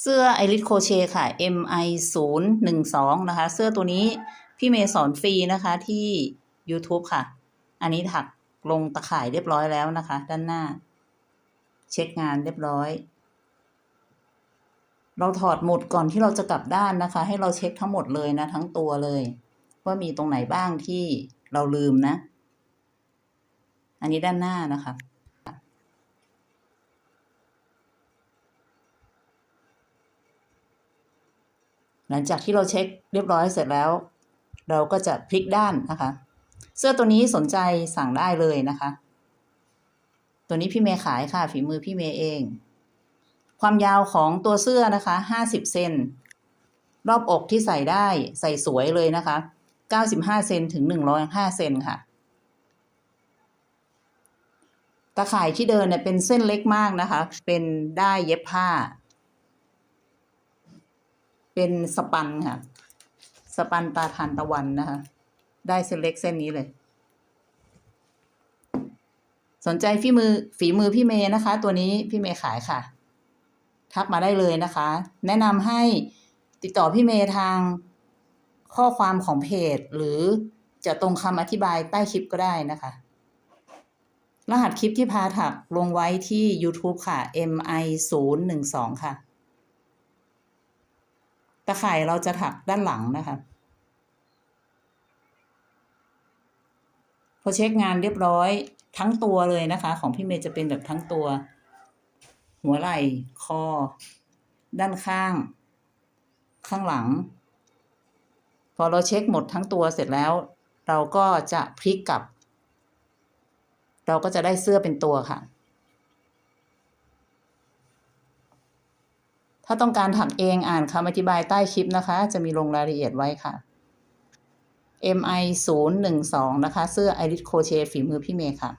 เสื้อไอริสโคเชค่ะ MI 0 1 2นะคะ เสื้อตัวนี้พี่เมย์สอนฟรีนะคะที่ YouTube ค่ะ อันนี้ถักลงตะข่ายเรียบร้อยแล้วนะคะ ด้านหน้า เช็คงานเรียบร้อย เราถอดหมดก่อนที่เราจะกลับด้านนะคะ ให้เราเช็คทั้งหมดเลยนะ ทั้งตัวเลย ว่ามีตรงไหนบ้างที่เราลืมนะ อันนี้ด้านหน้านะคะ หลังจากที่เราเช็คเรียบร้อยเสร็จแล้ว เราก็จะพลิกด้านนะคะ เสื้อตัวนี้สนใจสั่งได้เลยนะคะ ตัวนี้พี่เมย์ขายค่ะ ฝีมือพี่เมย์เอง ความยาวของตัวเสื้อนะคะห้าสิบเซนรอบอกที่ใส่ได้ใส่สวยเลยนะคะเก้าสิบห้าเซนถึงหนึ่งร้อยห้าเซนค่ะตะข่ายที่เดินเนี่ยเป็นเส้นเล็กมากนะคะ เป็นได้เย็บผ้า เป็นสปันค่ะ สปันตาทานตะวันนะคะ ได้เส้นเล็กเส้นนี้เลย สนใจฝีมือฝีมือพี่เมย์นะคะ ตัวนี้พี่เมย์ขายค่ะ ทักมาได้เลยนะคะ แนะนำให้ติดต่อพี่เมย์ทางข้อความของเพจ หรือจะตรงคำอธิบายใต้คลิปก็ได้นะคะ รหัสคลิปที่พาถักลงไว้ที่ YouTube ค่ะ mi 0 1 2ค่ะ ตะข่ายเราจะถักด้านหลังนะคะพอเช็คงานเรียบร้อยทั้งตัวเลยนะคะ ของพี่เมย์จะเป็นแบบทั้งตัว หัวไหล่คอ ด้านข้าง ข้างหลัง พอเราเช็คหมดทั้งตัวเสร็จแล้ว เราก็จะพลิกกลับ เราก็จะได้เสื้อเป็นตัวค่ะ ถ้าต้องการถักเองอ่านคำอธิบายใต้คลิปนะคะ จะมีลงรายละเอียดไว้ค่ะ MI 0 1 2นะคะ เสื้อไอริสโคเชฝีมือพี่เมย์ค่ะ